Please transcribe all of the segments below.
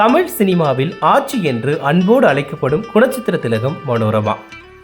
தமிழ் சினிமாவில் ஆட்சி என்று அன்போடு அழைக்கப்படும் குணச்சித்திர திலகம் மனோரமா.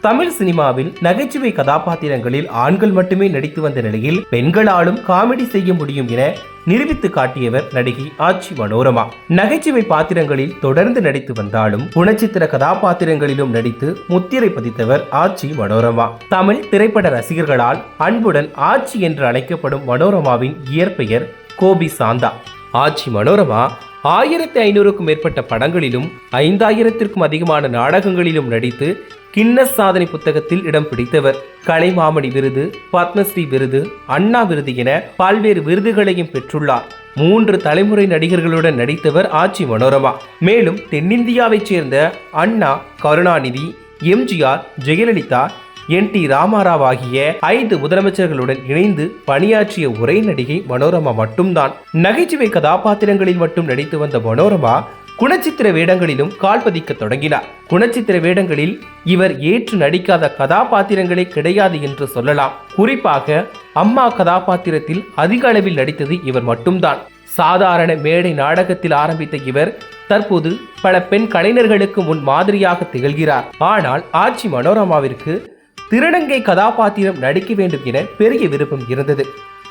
தமிழ் சினிமாவில் நகைச்சுவை கதாபாத்திரங்களில் ஆண்கள் மட்டுமே நடித்து வந்த நிலையில் பெண்களாலும் காமெடி செய்ய முடியும் என நிரூபித்து காட்டியவர் நடிகை ஆட்சி மனோரமா. நகைச்சுவை பாத்திரங்களில் தொடர்ந்து நடித்து வந்தாலும் குணச்சித்திர கதாபாத்திரங்களிலும் நடித்து முத்திரை பதித்தவர் ஆட்சி மனோரமா. தமிழ் திரைப்பட ரசிகர்களால் அன்புடன் ஆட்சி என்று அழைக்கப்படும் மனோரமாவின் இயற்பெயர் கோபி சாந்தா. ஆட்சி மனோரமா ஆயிரத்தி ஐநூறுக்கும் மேற்பட்ட படங்களிலும் ஐந்தாயிரத்திற்கும் அதிகமான நாடகங்களிலும் நடித்து கின்னஸ் சாதனை புத்தகத்தில் இடம் பிடித்தவர். கலைமாமணி விருது பத்மஸ்ரீ விருது அண்ணா விருது என பல்வேறு விருதுகளையும் பெற்றுள்ளார். மூன்று தலைமுறை நடிகர்களுடன் நடித்தவர் ஆட்சி மனோரமா. மேலும் தென்னிந்தியாவைச் சேர்ந்த அண்ணா கருணாநிதி எம்ஜிஆர் ஜெயலலிதா என் டி ராமாராவ் ஆகிய ஐந்து முதலமைச்சர்களுடன் இணைந்து பணியாற்றிய ஒரே நடிகை மனோரமா மட்டும்தான். நகைச்சுவை கதாபாத்திரங்களில் மட்டும் நடித்து வந்த மனோரமா குணச்சித்திர வேடங்களிலும் கால்பதிக்க தொடங்கினார். குணச்சித்திர வேடங்களில் இவர் ஏற்று நடிக்காத கதாபாத்திரங்களே கிடையாது என்று சொல்லலாம். குறிப்பாக அம்மா கதாபாத்திரத்தில் அதிக அளவில் நடித்தது இவர் மட்டும்தான். சாதாரண மேடை நாடகத்தில் ஆரம்பித்த இவர் தற்போது பல பெண் கலைஞர்களுக்கு முன் மாதிரியாக திகழ்கிறார். ஆனால் ஆட்சி மனோரமாவிற்கு திருநங்கை கதாபாத்திரம் நடிக்க வேண்டும் என பெரிய விருப்பம் இருந்தது.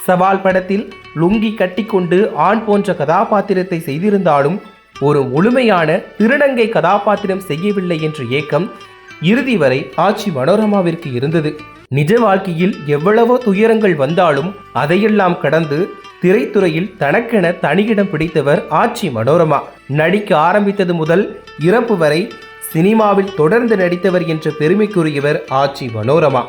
சவால் படத்தில் லுங்கி கட்டிக்கொண்டு ஆண் போன்ற கதாபாத்திரத்தை செய்திருந்தாலும் ஒரு முழுமையான திருநங்கை கதாபாத்திரம் செய்யவில்லை என்ற ஏக்கம் இறுதி வரை ஆட்சி மனோரமாவிற்கு இருந்தது. நிஜ வாழ்க்கையில் எவ்வளவோ துயரங்கள் வந்தாலும் அதையெல்லாம் கடந்து திரைத்துறையில் தனக்கென தனியிடம் பிடித்தவர் ஆட்சி மனோரமா. நடிக்க ஆரம்பித்தது முதல் இறப்பு வரை சினிமாவில் தொடர்ந்து நடித்தவர் என்ற பெருமைக்குரியவர் ஆட்சி மனோரமா.